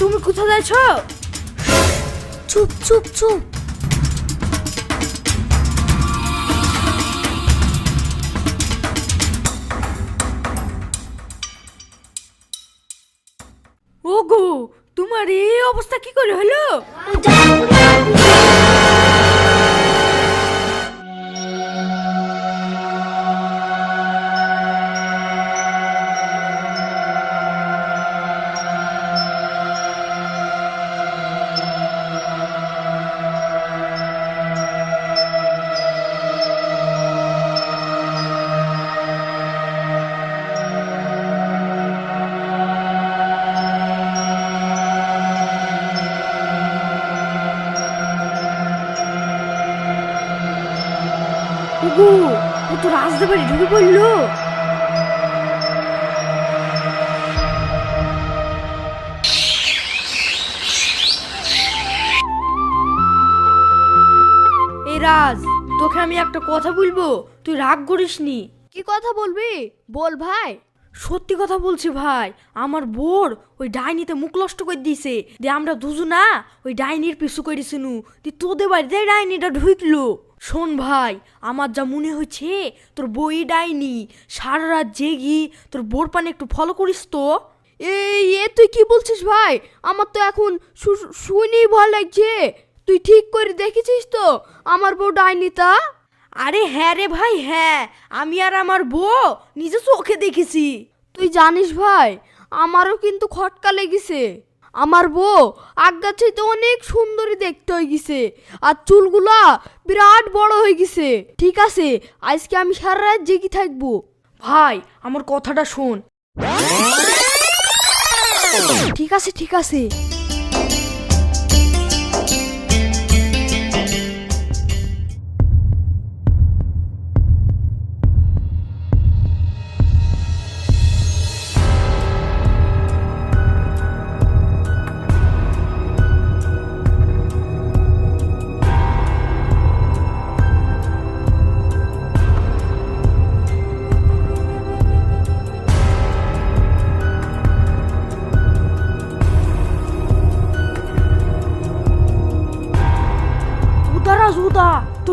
তুমি কোথায় যাচ্ছ? চুপ চুপ চুপ। ওগো তোমার এই অবস্থা কি করে হলো? ও তো ঢুকে পড়ল। রাজ, তোকে আমি একটা কথা বলব, তুই রাগ করিস নি কি কথা বলবি? বল ভাই। সত্যি কথা বলছি ভাই, আমার বোর ওই ডাইনিতে মুখ নষ্ট করে দিছে। দিয়ে আমরা দুজনা ওই ডাইনির পিছু করেছিনু দি তোদের বাড়িতে ডাইনিটা ঢুকলো। শোন ভাই, আমার যা মনে হচ্ছে তোর বই ডাইনি। সারা রাত জেগি তোর বোর পানে একটু ফলো করিস তো। এই, এ তুই কি বলছিস ভাই? আমার তো এখন শু- শুনি ভয় লাগছে। তুই ঠিক করে দেখেছিস তো? আমার বউ ডাইনিতা আরে হ্যাঁ রে ভাই হ্যাঁ। আমি আর আমার বউ নিজে চোখে দেখেছি। তুই জানিস ভাই আমারও কিন্তু খটকা লেগেছে। আমার বউ আজ্ঞা তো অনেক সুন্দরী দেখতে হয়ে গেছে আর চুলগুলা বিরাট বড় হয়ে গেছে। ঠিক আছে আজকে আমি সারা রাত জেগে থাকব। ভাই আমার কথাটা শোন। ঠিক আছে ঠিক আছে।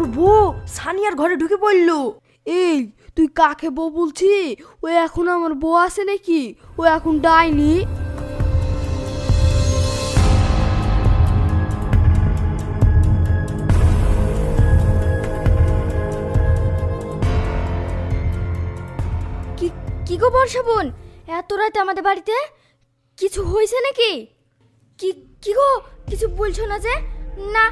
তোর বউ সানিয়ার ঘরে ঢুকে পড়ল। এই তুই কাকে বউ বলছি? ও এখন আমার বউ আছে নাকি? ও এখন ডাইনি। কি কি গো বর্ষা বোন? এত রাতে আমাদের বাড়িতে? কিছু হয়েছে নাকি? কি কি গো? কিছু বলছো না যে? না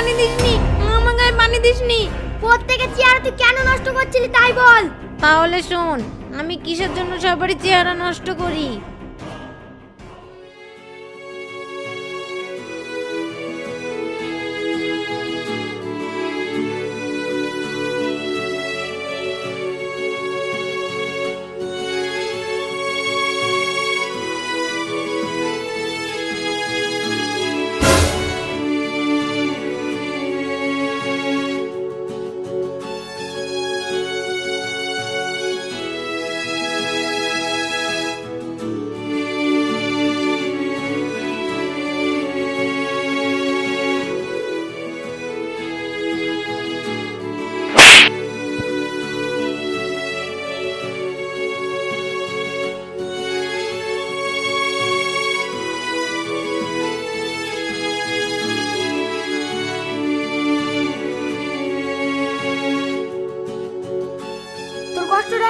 পানি দিসনি? আমার গায়ে পানি দিসনি? প্রত্যেকে চেয়ার তুই কেন নষ্ট করছিলি তাই বল। তাহলে শোন, আমি কিসের জন্য সবারই চেহারা নষ্ট করি?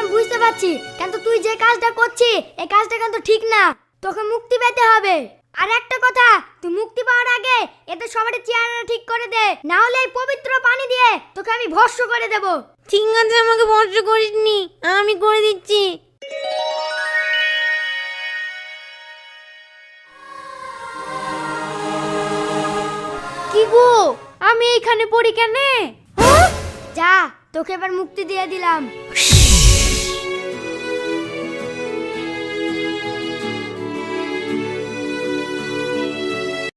আমি বুঝতে পারছি। কিন্তু তুই যে কাজটা করছিস এই কাজটা কিন্তু ঠিক না। তোকে মুক্তি পেতে হবে। আর একটা কথা তুই মুক্তি পাওয়ার আগে এতে সবারই চেহারা ঠিক করে দে। না হলে এই পবিত্র পানি দিয়ে তোকে আমি ভস্য করে দেব। ঠিক আছে আমাকে বর্ষ করিসনি আমি করে দিচ্ছি। কি গো? আমি এইখানে পড়ি কেন? যা তোকে এবার মুক্তি দিয়ে দিলাম। Peace.